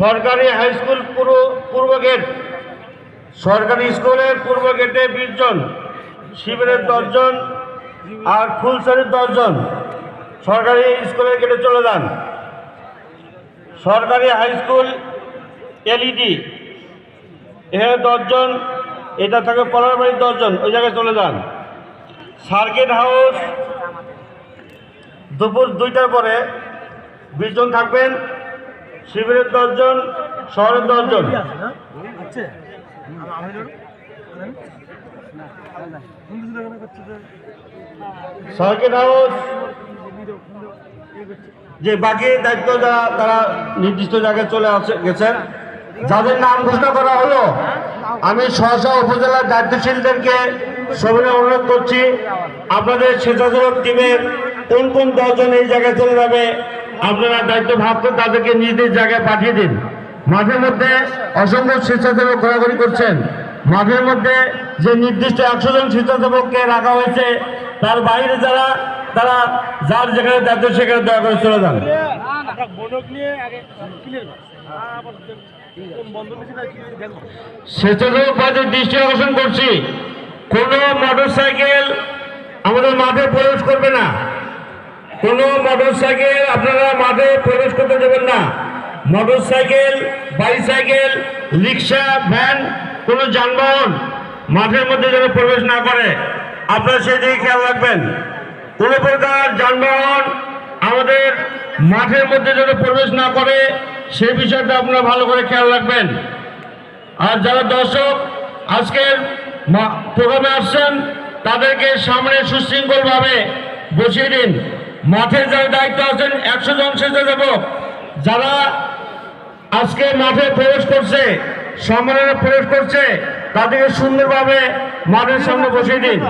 সরকারি high school পূর্ব পূর্ব gate. সরকারি স্কুলের পূর্ব গেটে বিশ জন, শিবিরের দশজন আর ফুলসারির দশজন সরকারি স্কুলের গেটে চলে যান। সরকারি হাই স্কুল এলইডি, এখানে দশজন এটা থাকে পলার বাড়ির দশজন ওই জায়গায় চলে যান। সার্কিট হাউস দুপুর দুইটার পরে বিশজন থাকবেন। শিবিরের দশজন শহরের দশজন। সার্কিট হাউস যে বাকি দায়িত্ব যারা তারা নির্দিষ্ট জায়গায় চলে আসে গেছেন যাদের নাম ঘোষণা করা হলো আমি সহসা উপজেলার দায়িত্বশীলদেরকে সবাই অনুরোধ করছি আপনাদের স্বেচ্ছাসেবক টিমের কোন কোন দশজন এই জায়গায় চলে যাবে আপনারা দায়িত্ব ভাগ করে তাদেরকে নিজ নিজ জায়গায় পাঠিয়ে দিন। মাঝে মধ্যে অসংখ্য স্বেচ্ছাসেবক ঘোরাঘুরি করছেন। মাঠের মধ্যে যে নির্দিষ্ট একশো জন স্বেচ্ছাসেবককে রাখা হয়েছে, তার বাইরে যারা, তারা যার যেখানে দায়িত্ব সেখানে দয়া করে চলে যান। স্বেচ্ছাসেবক বাদের দৃষ্টি আকর্ষণ করছি। কোনো মোটর সাইকেল আমাদের মাঠে প্রবেশ করবে না। কোনো মোটর সাইকেল আপনারা মাঠে প্রবেশ করতে দেবেন না। Motorcycle bicycle, rickshaw, van, কোনো যানবাহন মাঠের মধ্যে যেন প্রবেশ না করে। আপনারা সেই দিকে খেয়াল রাখবেন। কোনো প্রকার যানবাহন আমাদের মাঠের মধ্যে যেন প্রবেশ না করে, সেই বিষয়টা আপনারা ভালো করে খেয়াল রাখবেন। আর যারা দর্শক আজকের প্রোগ্রামে আসছেন, তাদেরকে সামনে সুশৃঙ্খলভাবে বসিয়ে দিন। মাঠে যারা দায়িত্ব আছেন একশো জন স্বেচ্ছাসেবক যারা আজকে মাঠে প্রবেশ করছে সম্মেলনে প্রবেশ করছে তাদেরকে সুন্দরভাবে মাঠের সামনে বসিয়ে দিন।